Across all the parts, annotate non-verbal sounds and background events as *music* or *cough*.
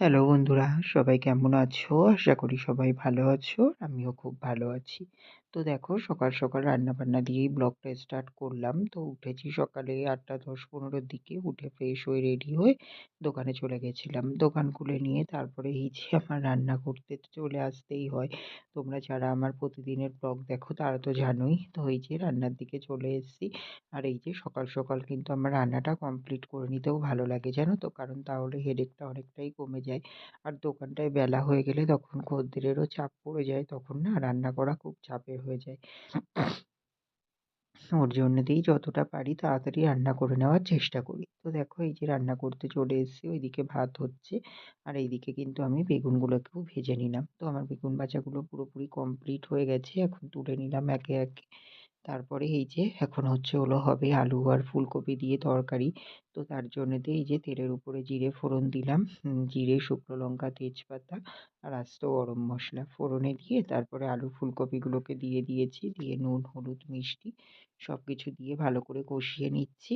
Hello বন্ধুরা, সবাই কেমন আছো? আশা করি সবাই ভালো আছো। আমিও খুব ভালো আছি। তো দেখো সকাল, সকাল রান্নাবান্না দিয়েই ব্লগটা স্টার্ট করলাম। তো উঠেছি সকালে ৮টা ১০-১৫ র দিকে। উঠে ফ্রেশ হয়ে রেডি হয়ে দোকানে চলে গেছিলাম। দোকান খুলে নিয়ে তারপরে এই যে আমার রান্না করতে চলে আসতেই হয়। তোমরা যারা আমার প্রতিদিনের ব্লগ দেখো তারা তো জানোই। তো এই যে রান্নার দিকে চলে এসেছি। আর এই যে সকাল, সকাল কিন্তু আমার রান্নাটা কমপ্লিট করে নিতেও ভালো লাগে জানো তো? কারণ তাহলে হেডেকটা অনেকটাই কমে যায়। আর দোকানটায় বেলা হয়ে গেলে তখন খদ্দেরেরও চাপ পড়ে যায়। তখন না রান্না করা খুব চাপের হয়ে যায়। ওর জন্যেতেই যতটা পারি তাড়াতাড়ি রান্না করে নেওয়ার চেষ্টা করি। তো দেখো এই যে রান্না করতে চলে এসেছি। ওইদিকে ভাত হচ্ছে। আর এইদিকে কিন্তু আমি বেগুনগুলোকেও ভেজে নিলাম। তো আমার বেগুন ভাজাগুলো পুরোপুরি কমপ্লিট হয়ে গেছে। এখন তুলে নিলাম একে, একে। তারপরে এই যে এখন হচ্ছে হলো হবে আলু আর ফুলকপি দিয়ে তরকারি। তো তার জন্যেতে এই যে তেলের উপরে জিরে ফোড়ন দিলাম। জিরে, শুকনো লঙ্কা, তেজপাতা আর আস্ত গরম মশলা ফোড়নে দিয়ে তারপরে আলু ফুলকপিগুলোকে দিয়ে দিয়েছি। দিয়ে নুন, হলুদ, মিষ্টি সব কিছু দিয়ে ভালো করে কষিয়ে নিচ্ছি।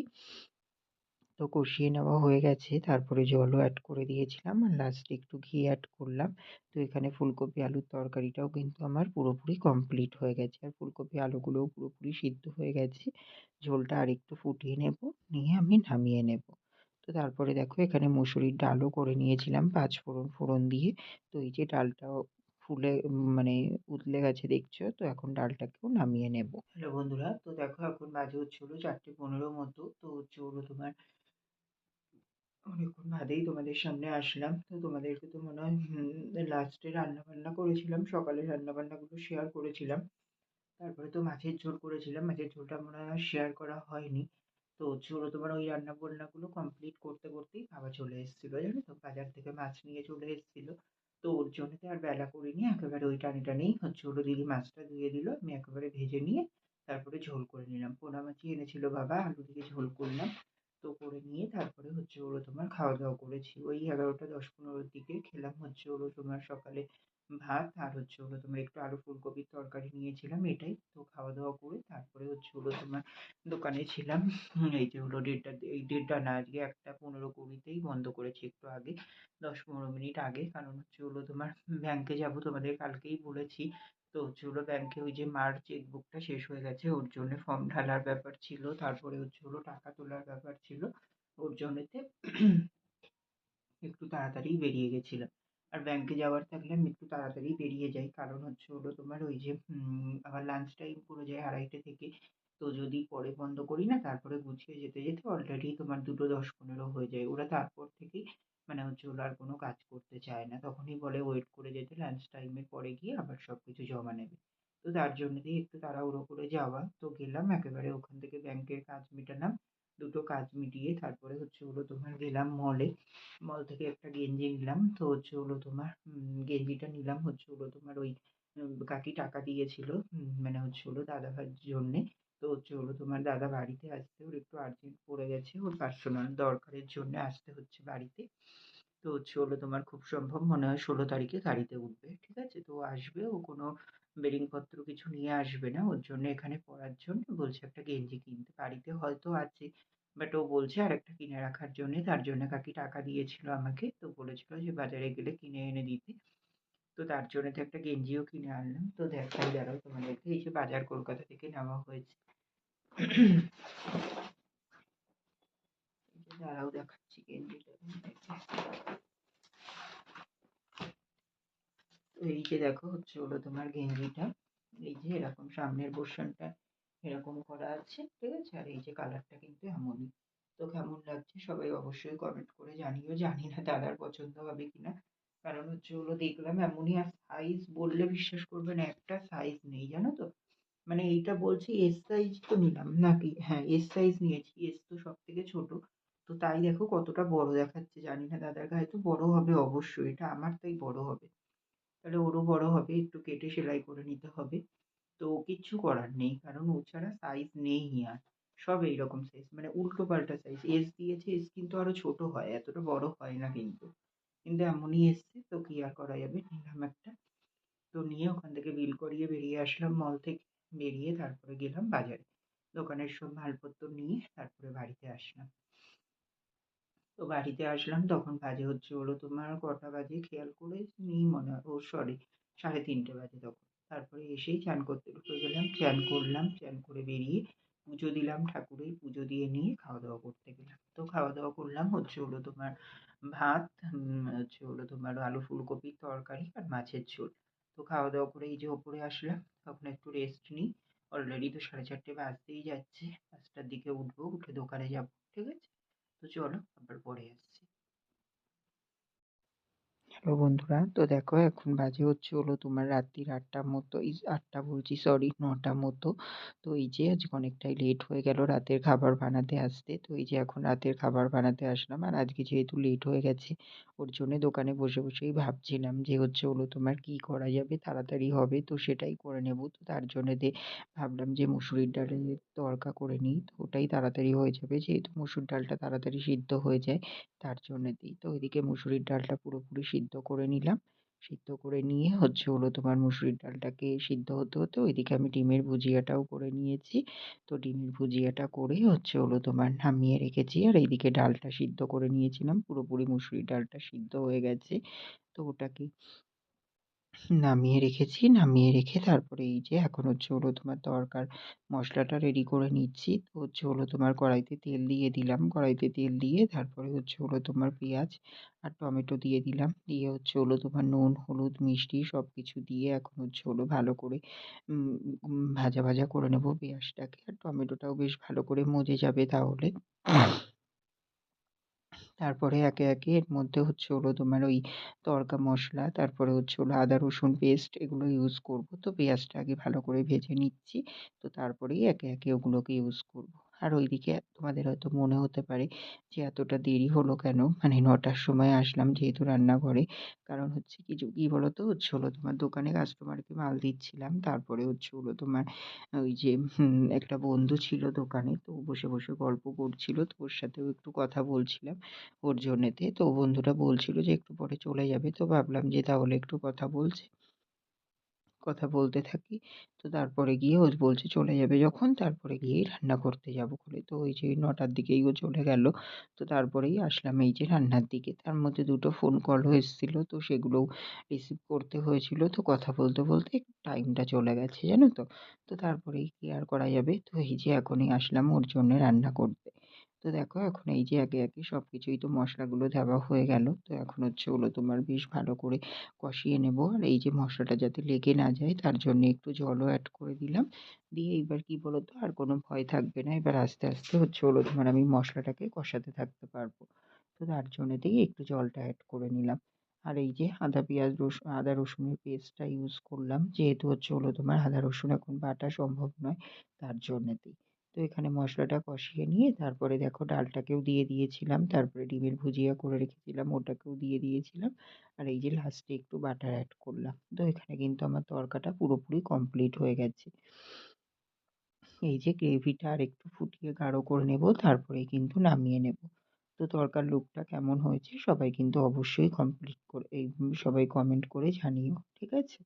তো কষিয়ে নেওয়া হয়ে গেছে। তারপরে জলও অ্যাড করে দিয়েছিলাম। আর লাস্টে একটু ঘি অ্যাড করলাম। তো এখানে ফুলকপি আলুর তরকারিটাও কিন্তু আমার পুরোপুরি কমপ্লিট হয়ে গেছে। আর ফুলকপি আলুগুলোও পুরোপুরি সিদ্ধ হয়ে গেছে। ঝোলটা আর একটু ফুটিয়ে নেব, নিয়ে আমি নামিয়ে নেব। তো তারপরে দেখো, এখানে মুসুরির ডালও করে নিয়েছিলাম পাঁচ ফোড়ন ফোড়ন দিয়ে। তো এই যে ডালটাও ফুলে মানে উতলে গেছে দেখছ? তো এখন ডালটাকেও নামিয়ে নেব। হ্যালো বন্ধুরা, তো দেখো এখন বাজে হচ্ছে হলো চারটে পনেরো মতো। তো হচ্ছে তোমার অনেকক্ষণ বাদেই তোমাদের সামনে আসলাম। তো তোমাদেরকে তো মনে হয় লাস্টে রান্না বান্না করেছিলাম, সকালে রান্না বান্নাগুলো শেয়ার করেছিলাম। তারপরে তো মাছের ঝোল করেছিলাম, মাছের ঝোলটা মনে হয় শেয়ার করা হয়নি। তো হলো তোমার ওই রান্না বান্নাগুলো কমপ্লিট করতে করতেই বাবা চলে এসেছিল, জানো তো? বাজার থেকে মাছ নিয়ে চলে এসেছিল। তো ওর জন্য তো আর বেলা করিনি, একেবারে ওই টানে টানেই হচ্ছে হলো দিদি মাছটা ধুয়ে দিল, আমি একেবারে ভেজে নিয়ে তারপরে ঝোল করে নিলাম। পোনা মাছই এনেছিল বাবা, আলু দিয়ে ঝোল করলাম। তো করে নিয়ে তারপরে হচ্ছে হলো তোমার খাওয়া দাওয়া করেছি। ওই এগারোটা, দশ, পনেরোর দিকে খেলাম হচ্ছে হলো তোমার সকালে ভাত আর হচ্ছে হলো তোমার একটু আলু ফুলকপির তরকারি নিয়েছিলাম এটাই। তো খাওয়া দাওয়া করে তারপরে হচ্ছে হলো তোমার দোকানে ছিলাম। এই যে হলো দেড়টা, এই দেড়টা না, আজকে একটা পনেরো কুড়িতেই বন্ধ করেছি একটু আগে, দশ পনেরো মিনিট আগে। কারণ হচ্ছে হলো তোমার ব্যাংকে যাব তোমাদের কালকেই বলেছি। তো হচ্ছে হলো ব্যাংকে ওই যে মার চেকবুকটা শেষ হয়ে গেছে, ওর জন্য ফর্ম ঢালার ব্যাপার ছিল, তারপরে হচ্ছে হলো টাকা তোলার ব্যাপার ছিল, ওর জন্যতে একটু তাড়াতাড়ি বেরিয়ে গেছিলাম আর ব্যাংকে যাওয়ার থাকলে আমি একটু তাড়াতাড়ি বেরিয়ে যাই, কারণ হচ্ছে হলো তোমার ওই যে আমার লাঞ্চ টাইম পড়ে যায় আড়াইটে থেকে। তো যদি পরে বন্ধ করি না, তারপরে গুছিয়ে যেতে যেতে অলরেডি তোমার দুটো দশ পনেরো হয়ে যায়। ওরা তারপর থেকেই মানে হচ্ছে ওরা আর কোনো কাজ করতে চায় না। তখনই বলে ওয়েট করে যেতে লাঞ্চ টাইমের পরে গিয়ে আবার সব কিছু জমা নেবে। তো তার জন্যই একটু তাড়াহুড়ো করে যাওয়া। তো গেলাম একেবারে ওখান থেকে ব্যাংকের কাজ মেটালাম। দুটো কাজ মিটিয়ে তারপরে হচ্ছে হলো তোমার গেলাম মলে মল থেকে একটা গেঞ্জি নিলাম। তো হচ্ছে হলো তোমার গেঞ্জিটা নিলাম। হচ্ছে হলো তোমার ওই কাকি টাকা দিয়েছিল। মানে হচ্ছে হলো দাদা ভাইয়ের জন্যে। তো হচ্ছে হলো তোমার দাদা বাড়িতে আসতে ওর একটু আর্জেন্ট পড়ে গেছে। ওর পার্সোনাল দরকারের জন্য আসতে হচ্ছে বাড়িতে। তো হচ্ছে হলো তোমার খুব সম্ভব মনে হয় ষোলো তারিখে গাড়িতে উঠবে, ঠিক আছে? তো আসবে ও কোনো বেডিংপত্র কিছু নিয়ে আসবে না। ওর জন্য এখানে পরার জন্য বলছে একটা গেঞ্জি কিনতে। বাড়িতে হয়তো আছে বাট ও বলছে আর একটা কিনে রাখার জন্যে, তার জন্য কাকি টাকা দিয়েছিল আমাকে। তো বলেছিল যে বাজারে গেলে কিনে এনে দিতে। তো তার জন্য তো একটা গেঞ্জিও কিনে আনলাম। তো দেখাই দাঁড়াও তোমাদেরকে। এই যে বাজার কলকাতা থেকে নেওয়া হয়েছে। দাঁড়াও দেখাচ্ছি গেঞ্জিটা এই যে দেখো হচ্ছে হলো তোমার গেঞ্জিটা। এই যে এরকম সামনের পোর্শনটা এরকম করা আছে, ঠিক আছে? আর এই যে কালারটা কিন্তু এমনই। তো কেমন লাগছে সবাই অবশ্যই কমেন্ট করে জানিও। জানি না দাদার পছন্দ হবে কিনা। কারণ হচ্ছে হলো দেখলাম এমনই আর সাইজ বললে বিশ্বাস করবে না, একটা সাইজ নেই, জানো তো? মানে এইটা বলছি এস সাইজ তো নিলাম নাকি? হ্যাঁ এস সাইজ নিয়েছি এস তো সব থেকে ছোটো। তো তাই দেখো কতটা বড় দেখাচ্ছে, জানি না, দাদার গায়ে তো বড় হবে অবশ্যই, এটা আমার তাই বড় হবে। তাহলে ওরও বড় হবে, একটু কেটে সেলাই করে নিতে হবে। তো কিচ্ছু করার নেই, কারণ ও ছাড়া সাইজ নেই আর, সব এইরকম সাইজ মানে উল্টো পাল্টা সাইজ এস দিয়েছে এস কিন্তু আরও ছোট হয়, এতটা বড় হয় না কিন্তু। কিন্তু এমনই এসছে, তো কী আর করা যাবে, নিলাম একটা। তো নিয়ে ওখান থেকে বিল করিয়ে বেরিয়ে আসলাম মল থেকে। বেরিয়ে তারপরে গেলাম বাজারে। দোকানের সব মালপত্র নিয়ে তারপরে বাড়িতে আসলাম। তো বাড়িতে আসলাম, তখন বাজে হচ্ছে হলো তোমার কটা বাজে খেয়াল করে নেই মনে হয়। ও সরি সাড়ে তিনটে বাজে তখন। তারপরে এসেই চান করতে ঢুকে গেলাম, চান করলাম, চান করে বেরিয়ে পুজো দিলাম, ঠাকুরের পুজো দিয়ে নিয়ে খাওয়া দাওয়া করতে গেলাম। তো খাওয়া দাওয়া করলাম, হচ্ছে হলো তোমার ভাত হচ্ছে হলো তোমার আলু ফুলকপির তরকারি আর মাছের ঝোল। তো খাওয়া দাওয়া করে এই যে ওপরে আসলাম, তখন একটু রেস্ট নিই। অলরেডি তো সাড়ে চারটে বাজতেই যাচ্ছে। পাঁচটার দিকে উঠবো, উঠে দোকানে যাব, ঠিক আছে? তো চলো, আবার পরে আসছি হ্যালো বন্ধুরা। তো দেখো, এখন বাজে হচ্ছে হলো তোমার রাত্রির আটটার মতো এই আটটা বলছি সরি নটা মতো। তো এই যে আজকে অনেকটাই লেট হয়ে গেল রাতের খাবার বানাতে আসতে। তো এই যে এখন রাতের খাবার বানাতে আসলাম আর আজকে যেহেতু লেট হয়ে গেছে, ওর জন্যে দোকানে বসে বসেই ভাবছিলাম যে হচ্ছে হলো তোমার কী করা যাবে, তাড়াতাড়ি হবে তো সেটাই করে নেব। তো তার জন্যে ভাবলাম যে মুসুরির ডালের তড়কা করে নিই। তো ওটাই তাড়াতাড়ি হয়ে যাবে, যেহেতু মুসুর ডালটা তাড়াতাড়ি সিদ্ধ হয়ে যায়, তার জন্যেতেই তো ওইদিকে মুসুরির ডালটা পুরোপুরি সিদ্ধ করে নিলাম। সিদ্ধ করে নিয়ে হচ্ছে হলো তোমার মুসুরির ডালটাকে সিদ্ধ হতে হতে ওইদিকে আমি ডিমের ভুজিয়াটাও করে নিয়েছি। তো ডিমের ভুজিয়াটা করে হচ্ছে হলো তোমার নামিয়ে রেখেছি আর এইদিকে ডালটা সিদ্ধ করে নিয়েছিলাম। পুরোপুরি মুসুরির ডালটা সিদ্ধ হয়ে গেছে। তো ওটাকে নামিয়ে রেখেছি, নামিয়ে রেখে তারপরে এই যে এখন হচ্ছে হলো তোমার তড়কার মশলাটা রেডি করে নিচ্ছি। তো হচ্ছে হলো তোমার কড়াইতে তেল দিয়ে দিলাম। কড়াইতে তেল দিয়ে তারপরে হচ্ছে হলো তোমার পেঁয়াজ আর টমেটো দিয়ে দিলাম। দিয়ে হচ্ছে হলো তোমার নুন, হলুদ, মিষ্টি সব কিছু দিয়ে এখন হচ্ছে হলো ভালো করে ভাজা ভাজা করে নেব পেঁয়াজটাকে। আর টমেটোটাও বেশ ভালো করে মজে যাবে তাহলে। তারপরে একে একে এর মধ্যে হচ্ছে হলো তোমার ওই তড়কা মশলা, তারপরে হচ্ছে হলো আদা, রসুন পেস্ট এগুলো ইউজ করব। তো পেঁয়াজটা আগে ভালো করে ভেজে নিচ্ছি। তো তারপরেই একে একে ওগুলোকে ইউজ করব। আর ওইদিকে তোমাদের হয়তো মনে হতে পারে যে, এতটা দেরি হলো কেন? মানে নটার সময় আসলাম যেহেতু রান্নাঘরে। কারণ হচ্ছে কি কী বলো তো হচ্ছে হলো তোমার দোকানে কাস্টমারকে মাল দিচ্ছিলাম। তারপরে হচ্ছে হলো তোমার ওই যে একটা বন্ধু ছিল দোকানে, তো বসে বসে গল্প করছিল। তো ওর সাথেও একটু কথা বলছিলাম ওর জন্যেতে। তো বন্ধুটা বলছিল যে, একটু পরে চলে যাবে। তো ভাবলাম যে, তাহলে একটু কথা বলছে। কথা বলতে থাকি। তো তারপরে গিয়ে ও বলছে চলে যাবে যখন, তারপরে গিয়েই রান্না করতে যাব বলে তো ওই যে নটার দিকেই ও চলে গেল। তো তারপরেই আসলাম এই যে রান্নার দিকে। তার মধ্যে দুটো ফোন কলও এসেছিল তো সেগুলোও রিসিভ করতে হয়েছিল। তো কথা বলতে বলতে টাইমটা চলে গেছে, জানো তো। তো তারপরেই কি আর করা যাবে? তো এই যে এখনই আসলাম ওর জন্যে রান্না করতে। তো দেখো এখন এই যে একে একে সব কিছুই তো মশলাগুলো দেওয়া হয়ে গেল। তো এখন হচ্ছে ওগুলো তোমার বেশ ভালো করে কষিয়ে নেব। আর এই যে মশলাটা যাতে লেগে না যায় তার জন্য একটু জলও অ্যাড করে দিলাম। দিয়ে এবার কী বলো তো আর কোনো ভয় থাকবে না। এবার আস্তে আস্তে হচ্ছে হলো তোমার আমি মশলাটাকে কষাতে থাকতে পারব। তো তার জন্যেতেই একটু জলটা অ্যাড করে নিলাম। আর এই যে আদা, পেঁয়াজ, রসুন, আদা, রসুনের পেস্টটা ইউজ করলাম। যেহেতু হচ্ছে হলো তোমার আদা, রসুন এখন বাটা সম্ভব নয়, তার জন্যেতেই তো এখানে মশলাটা কষিয়ে নিয়ে তারপরে দেখো ডালটাকেও দিয়ে দিয়েছিলাম। তারপরে ডিমের ভুজিয়া করে রেখেছিলাম, ওটাকেও দিয়ে দিয়েছিলাম। আর এই যে লাস্টে একটু বাটার অ্যাড করলাম। তো এখানে কিন্তু আমার তরকাটা পুরোপুরি কমপ্লিট হয়ে গেছে। এই যে গ্রেভিটা আর একটু ফুটিয়ে গাঢ় করে নেব, তারপরেই কিন্তু নামিয়ে নেব। তো তরকার লুকটা কেমন হয়েছে সবাই কিন্তু অবশ্যই কমপ্লিট করে, এই সবাই কমেন্ট করে জানিও, ঠিক আছে?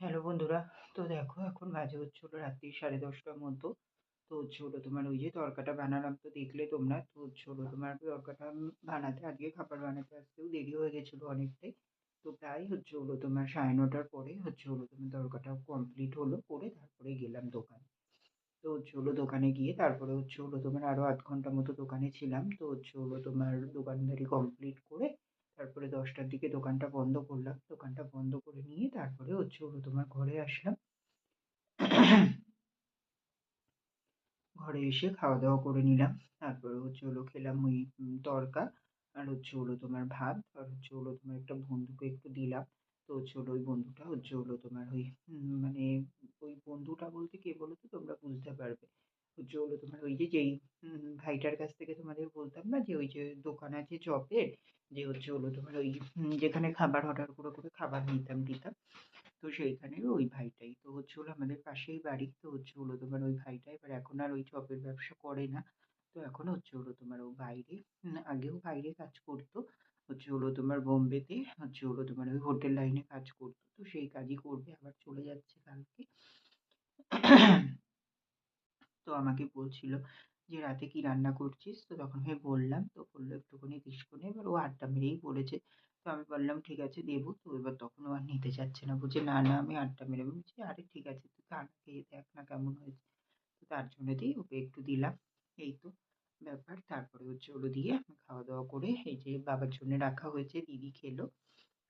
হ্যালো বন্ধুরা তো দেখো এখন বাজে হচ্ছে রাত্রি সাড়ে দশটার মতো। তো হচ্ছে হলো তোমার ওই যে তরকাটা বানালাম তো দেখলে তোমরা। তো হচ্ছে তোমার তরকাটা বানাতে, আজকে খাবার বানাতে আসতেও দেরি হয়ে গেছিল অনেকটাই। তো প্রায় হচ্ছে হলো তোমার সাড়ে নটার পরে হচ্ছে হলো তোমার তরকাটা কমপ্লিট হলো, করে তারপরে গেলাম দোকানে। তো হচ্ছে হলো দোকানে গিয়ে তারপরে হচ্ছে হলো তোমার আরও আধ ঘণ্টা মতো দোকানে ছিলাম। তো হচ্ছে হলো তোমার দোকানদারি কমপ্লিট করে তারপরে দশটার দিকে দোকানটা বন্ধ করলাম। দোকানটা বন্ধ করে নিয়ে তারপরে হচ্ছে তোমার ঘরে আসলাম। ঘরে এসে খাওয়া দাওয়া করে নিলাম। তারপরে হচ্ছে হলো খেলাম ওই তরকা আর হচ্ছে হলো তোমার ভাত আর হচ্ছে হলো তোমার একটা বন্ধুকে একটু দিলাম। তো হচ্ছে হলো ওই বন্ধুটা হচ্ছে হলো তোমার ওই মানে ওই বন্ধুটা বলতে কে বলো তো তোমরা বুঝতে পারবে। হচ্ছে হলো তোমার ওই যে যেই ভাইটার কাছ থেকে তোমাদের বলতাম না যে ওই যে দোকান আছে চপের যে হচ্ছে হলো তোমার ওই যেখানে খাবার অর্ডার করে করে খাবার নিতাম, দিতাম। তো সেইখানের ওই ভাইটাই। তো হচ্ছে হলো আমাদের পাশেই বাড়ি। তো হচ্ছে হলো তোমার ওই ভাইটা এবার এখন আর ওই চপের ব্যবসা করে না। তো এখন হচ্ছে হলো তোমার ও বাইরে আগেও বাইরে কাজ করতো। হচ্ছে হলো তোমার বোম্বেতে, হচ্ছে হলো তোমার ওই হোটেল লাইনে কাজ করতো। তো সেই কাজই করবে, আবার চলে যাচ্ছে কালকে। তো আমাকে বলছিল যে রাতে কী রান্না করছিস? তো তখন আমি বললাম। তো বলল একটুখানি দিসক্ষণে এবার ও আড্ডা মেরেই বলেছে। তো আমি বললাম, ঠিক আছে, দেবো। তো এবার তখন ও আর নিতে চাচ্ছে না। বলছে, না না, আমি আড্ডা মেরে বলছি, আরে ঠিক আছে, তুই খা, খেয়ে দেখ না কেমন হয়েছে। তো তার জন্যেতেই ওকে একটু দিলাম। এই তো ব্যাপার। তারপরে হচ্ছে ওগুলো দিয়ে আমি খাওয়া দাওয়া করে এই যে বাবার জন্য রাখা হয়েছে, দিদি খেলো।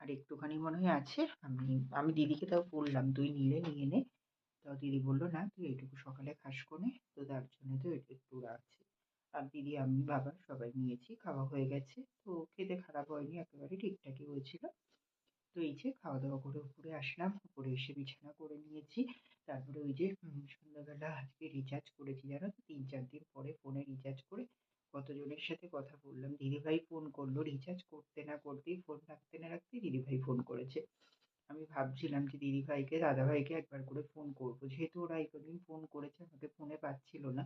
আর একটুখানি মনে হয় আছে, আমি আমি দিদিকে তাও বললাম, তুই নিলে, নিয়ে নে। তাও দিদি বলল, না, তুই এইটুকু সকালে খাস কোনে, তো তার জন্য তো একটু আছে। আর দিদি, আমি, বাবা সবাই নিয়েছি, খাওয়া হয়ে গেছে, তো খেতে খারাপ হয়নি, একেবারে ঠিকঠাকই হয়েছিল। তো এই যে খাওয়া দাওয়া করে উপরে আসলাম, উপরে এসে বিছানা করে নিয়েছি। তারপরে ওই যে সন্ধ্যাবেলা আজকে রিচার্জ করেছি, জানো তো? তিন, চার দিন পরে ফোনে রিচার্জ করে কতজনের সাথে কথা বললাম। দিদিভাই ফোন করল রিচার্জ করতে না করতেই ফোন রাখতে না রাখতেই দিদিভাই ফোন করেছে। আমি ভাবছিলাম যে দিদিভাইকে, দাদাভাইকে একবার করে ফোন করব। যেহেতু ওরা এই কদিন ফোন করেছে, আমাকে ফোনে পাচ্ছিল না।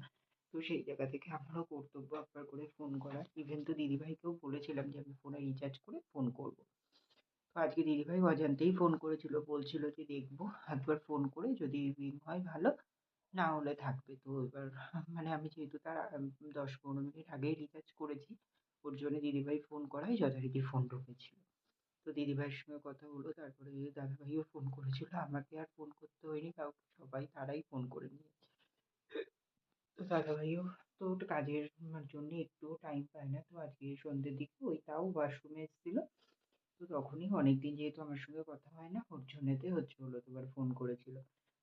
তো সেই জায়গা থেকে আমারও কর্তব্য একবার করে ফোন করা। ইভেন তো দিদিভাইকেও বলেছিলাম যে আমি ফোনে রিচার্জ করে ফোন করব। তো আজকে দিদিভাই অজান্তেই ফোন করেছিল। বলছিল যে দেখব, একবার ফোন করে যদি রিং হয় ভালো, না হলে থাকবে। তো এবার মানে আমি যেহেতু তার দশ পনেরো মিনিট আগেই রিচার্জ করেছি, ওর জন্য দিদিভাই ফোন করায় যথারীতি ফোন ঢুকেছিল তো দিদিভাইয়ের সঙ্গে কথা হলো। তারপরে দাদাভাইও ফোন করেছিল। আমাকে আর ফোন করতে হয়নি। কাউকে, সবাই তারাই ফোন করে নিয়েছে। তো দাদাভাইও, তো কাজের জন্য একটুও টাইম পায় না। তো আজকে সন্ধ্যের দিকে ওই তাও ওয়াশরুমে এসেছিল। তো তখনই অনেক দিন যেহেতু আমার সঙ্গে কথা হয় না, ওর জন্যেতে হচ্ছে হলো তোমার ফোন করেছিল।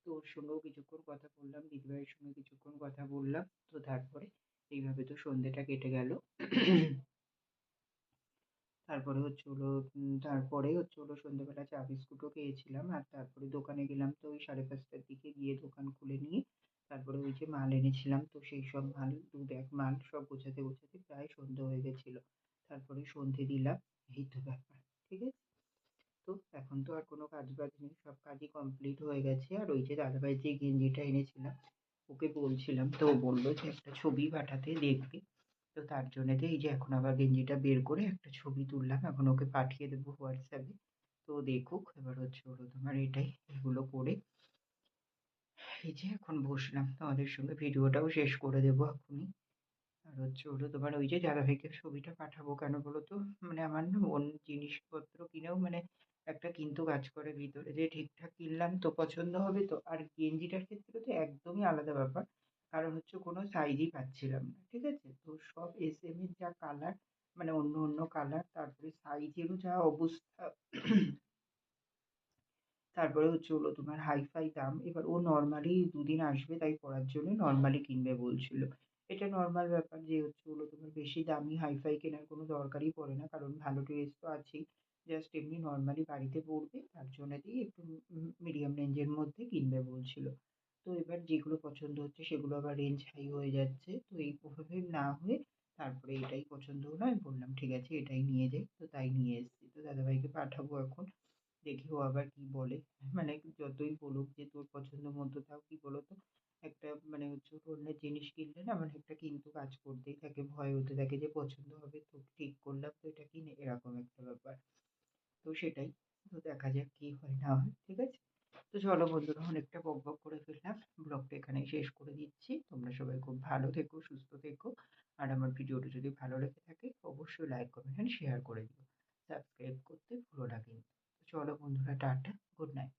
তো ওর সঙ্গেও কিছুক্ষণ কথা বললাম, দিদিভাইয়ের সঙ্গে কিছুক্ষণ কথা বললাম। তো তারপরে এইভাবে তো সন্ধ্যেটা কেটে গেল। তারপরে হচ্ছে হলো তারপরে হচ্ছে হলো সন্ধ্যেবেলা চা বিস্কুটও খেয়েছিলাম। আর তারপরে দোকানে গেলাম তো ওই সাড়ে পাঁচটার দিকে গিয়ে দোকান খুলে নিয়ে তারপরে ওই যে মাল এনেছিলাম তো সেই সব মাল দু ব্যাগ মাল সব গোছাতে গোছাতে প্রায় সন্ধ্যে হয়ে গেছিল। তারপরে সন্ধে দিলাম, এই তো ব্যাপার, ঠিক আছে? তো এখন তো আর কোনো কাজ বাজ নেই, সব কাজই কমপ্লিট হয়ে গেছে। আর ওই যে দাদাভাই যে গেঞ্জিটা এনেছিলাম, ওকে বলছিলাম, তো ও বলল যে একটা ছবি পাঠাতে দেখবে। তো তার জন্যেতে এই যে এখন আবার গেঞ্জিটা বের করে একটা ছবি তুললাম, এখন ওকে পাঠিয়ে দেবো হোয়াটসঅ্যাপে। তো দেখুক, এবার হচ্ছে হলো তোমার এটাই, এগুলো করে। এই যে এখন বসলাম, তোমাদের সঙ্গে ভিডিওটাও শেষ করে দেবো এখনই। আর হচ্ছে হলো তোমার ওই যে যারা দাদাভাইকে ছবিটা পাঠাবো কেন বলো তো মানে আমার না অন্য জিনিসপত্র কিনেও মানে একটা কিন্তু কাজ করে ভিতরে। যে ঠিকঠাক কিনলাম তো পছন্দ হবে তো, আর গেঞ্জিটার ক্ষেত্রে তো একদমই আলাদা ব্যাপার। কারণ হচ্ছে কোনো সাইজই পাচ্ছিলাম না, ঠিক আছে? তো সব এস এমের যা কালার মানে অন্য অন্য কালার তারপরে সাইজেরও যা অবস্থা, তারপরে হচ্ছে হলো তোমার হাইফাই দাম, এবার ও নর্মালি দুদিন আসবে তাই পরার জন্য নর্মালি কিনবে বলছিল। এটা নর্মাল ব্যাপার যে হচ্ছে হলো তোমার বেশি দামি হাইফাই কেনার কোনো দরকারই পড়ে না, কারণ ভালো ড্রেস তো আছেই। জাস্ট এমনি নর্মালি বাড়িতে পরবে, তার জন্যেতেই একটু মিডিয়াম রেঞ্জের মধ্যে কিনবে বলছিল। তো এবার যেগুলো পছন্দ হচ্ছে সেগুলো আবার রেঞ্জ হাই হয়ে যাচ্ছে। তো এইভাবে না হয়ে তারপরে এটাই পছন্দ হলো। আমি বললাম, ঠিক আছে, এটাই নিয়ে যাই। তো তাই নিয়ে এসেছি। তো দাদাভাইকে পাঠাবো এখন। দেখি ও আবার কী বলে। *laughs* মানে যতই বলুক যে তোর পছন্দ মতো তাও কী বলো তো? একটা মানে হচ্ছে অন্যের জিনিস কিনলে না মানে একটা কিন্তু কাজ করতেই থাকে। ভয় হতে থাকে যে পছন্দ হবে তো ঠিক করলাম তো এটা কিনে। এরকম একটা ব্যাপার। তো সেটাই। তো দেখা যাক কী হয় না হয়। ঠিক আছে? তো চলো বন্ধুরা, অনেকটা বক বক করে ফেললাম। ব্লগটা এখানেই শেষ করে দিচ্ছি। তোমরা সবাই খুব ভালো থেকো, সুস্থ থেকো। আর আমার ভিডিওটা যদি ভালো লেগে থাকে, অবশ্যই লাইক কমেন্ট অ্যান্ড শেয়ার করে দিও। সাবস্ক্রাইব করতে ভুলো না কিন্তু। চলো বন্ধুরা, টাটা গুড নাইট